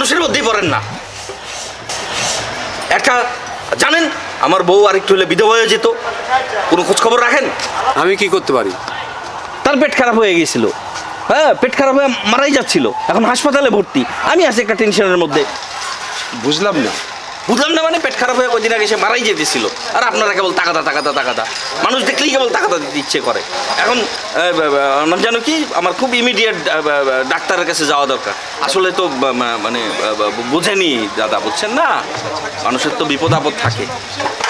মধ্যেই পড়েন না। একটা জানেন আমার বউ আর একটু হলে বিধবা হয়ে যেত। কোনো খোঁজখবর রাখেন? আমি কি করতে পারি? তার পেট খারাপ হয়ে গিয়েছিল হ্যাঁ পেট খারাপ হয়ে মারাই যাচ্ছিল। এখন হাসপাতালে ভর্তি। আমি আছি একটা টেনশনের মধ্যে। বুঝলাম না। বুঝলাম না মানে পেট খারাপ হয়ে কদিন আগে সে মারাই যেতেছিল আর আপনারা কেবল তাকাতা তাকাতা তাকাতা। মানুষ দেখলেই কেবল তাকাতা দিতে ইচ্ছে করে। এখন জানো কি? আমার খুব ইমিডিয়েট ডাক্তারের কাছে যাওয়া দরকার। আসলে তো মানে বা- বা- দাদা বুঝছেন না? মানুষের তো বিপদ আপদ থাকে।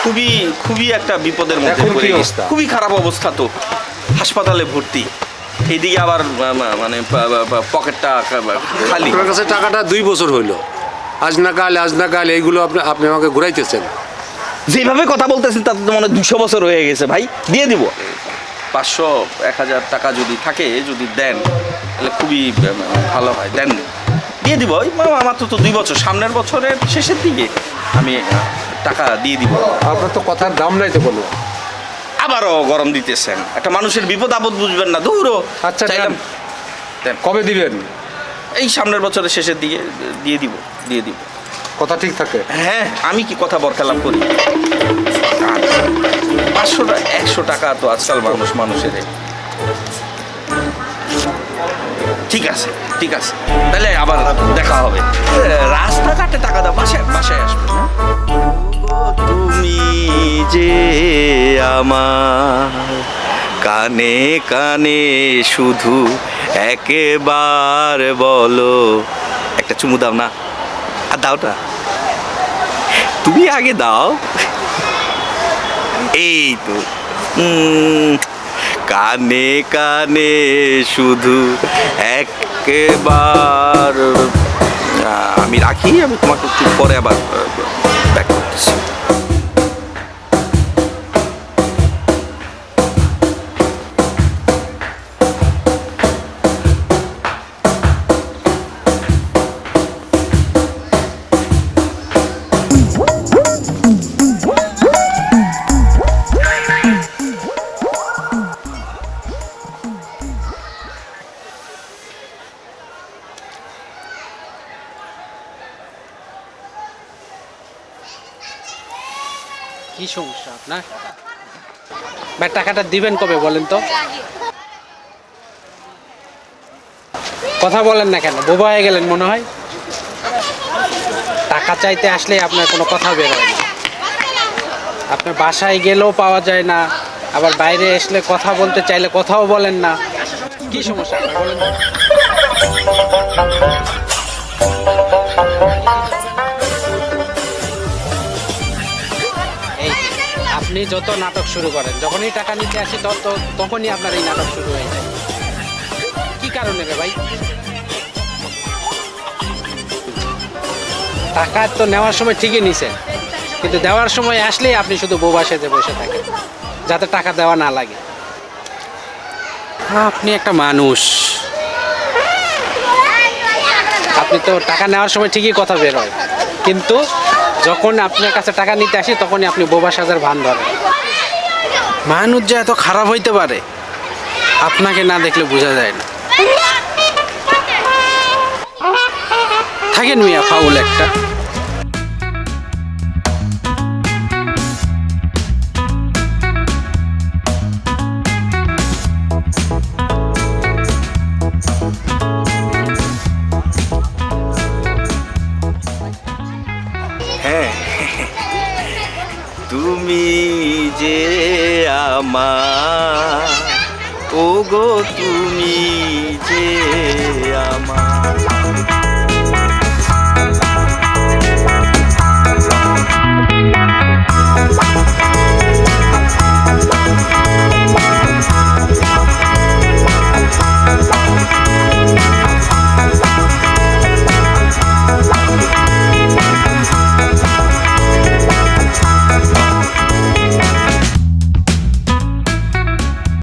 খুবই খুবই একটা বিপদের মধ্যে পড়ে খুবই খারাপ অবস্থা তো। হাসপাতালে ভর্তি। এইদিকে আবার মানে পকেটটা খালি। আপনার কাছে টাকাটা দুই বছর হইল। আজ না কাল আজ না কাল এইগুলো আপনি আপনি আমাকে ঘুরাইতেছেন। যেভাবে কথা বলতেছেন তাতে তো মনে হয় দুশো বছর হয়ে গেছে ভাই। দিয়ে দিব। পাঁচশো এক হাজার টাকা যদি থাকে যদি দেন তাহলে খুবই ভালো হয়। দেন দিয়ে দিব। ওই আমার তো তো দুই বছর। সামনের বছরের শেষের দিকে আমি টাকা দিয়ে দিব। আপনার তো কথার দাম নাই তো কোনো আবারও গরম দিতেছেন। একটা মানুষের বিপদ আপদ বুঝবেন না। দূরও। আচ্ছা, কবে দিবেন? এই সামনের বছরের শেষের দিকে দিয়ে দিব দিয়ে দিব। কথা ঠিক থাকে? হ্যাঁ আমি কি কথা বরখেলাপ করি? পাঁচশো টাকা একশো টাকা তো আজকাল মানুষ মানুষের ঠিক আছে ঠিক আছে। তাহলে আবার দেখা হবে। রাস্তাঘাটে টাকা দাও বাসায় বাসায় আসবে? তুমি যে আমার কানে কানে শুধু একেবার বলো। একটা চুমু দাও না। আর দাওটা তুমি আগে দাও। এই তো। কানে কানে শুধু একেবার। আমি রাখি, আমি তোমাকে একটু পরে আবার ব্যাক করতেছি। কি সমস্যা আপনার? ভাই, টাকাটা দিবেন কবে বলেন তো? কথা বলেন না কেন, বোবা হয়ে গেলেন মনে হয়? টাকা চাইতে আসলে আপনার কোনো কথা বের হয় না। আপনার বাসায় গেলেও পাওয়া যায় না, আবার বাইরে আসলে কথা বলতে চাইলে কথাও বলেন না। কি সমস্যা বলেন আপনি যত নাটক শুরু করেন, যখনই টাকা নিতে আসি তত তখনই আপনার এই নাটক শুরু হয়ে যায়। কি কারণে রে ভাই? টাকা তো নেওয়ার সময় ঠিকই নিছেন, কিন্তু দেওয়ার সময় আসলেই আপনি শুধু বোবা সেজে বসে থাকেন, যাতে টাকা দেওয়া না লাগে। আপনি একটা মানুষ। আপনি তো টাকা নেওয়ার সময় ঠিকই কথা বের হয়, কিন্তু যখন আপনার কাছে টাকা নিতে আসি, তখনই আপনি বোবা সাজার ভান ধরেন। মানুষ যে এত খারাপ হইতে পারে, আপনাকে না দেখলে বোঝা যায় না। থাকেন মিয়া, ফাউল একটা। তুমি যে আমার ও গো তুমি যে আমার।